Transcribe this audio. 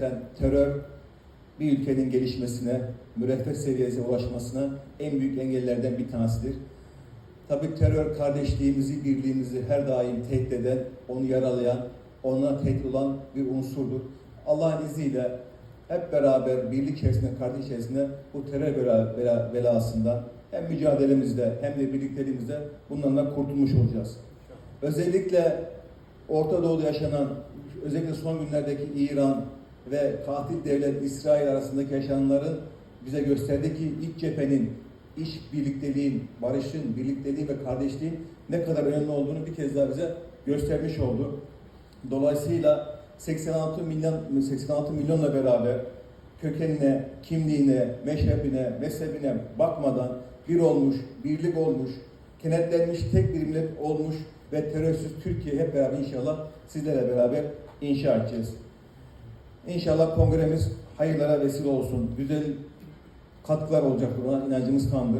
Hakikaten terör bir ülkenin gelişmesine, müreffeh seviyesine ulaşmasına en büyük engellerden bir tanesidir. Tabii terör kardeşliğimizi, birliğimizi her daim tehdit eden, onu yaralayan, ona tehdit olan bir unsurdur. Allah'ın izniyle hep beraber birlik içerisinde, kardeş içerisinde bu terör bela, bela, belasından hem mücadelemizde hem de birlikteliğimizde bunlardan kurtulmuş olacağız. Özellikle Orta Doğu'da yaşanan, özellikle son günlerdeki İran ve katil devlet İsrail arasındaki yaşananların bize gösterdi ki iç cephenin, iş birlikteliğin, barışın, birlikteliğin ve kardeşliğin ne kadar önemli olduğunu bir kez daha bize göstermiş oldu. Dolayısıyla 86 milyon 86 milyonla beraber kökenine, kimliğine, meşrebine, mezhebine bakmadan bir olmuş, birlik olmuş, kenetlenmiş tek bir millet olmuş ve terörsüz Türkiye hep beraber inşallah sizlerle beraber inşa edeceğiz. İnşallah kongremiz hayırlara vesile olsun. Güzel katkılar olacaktır. Ona inancımız tamdır.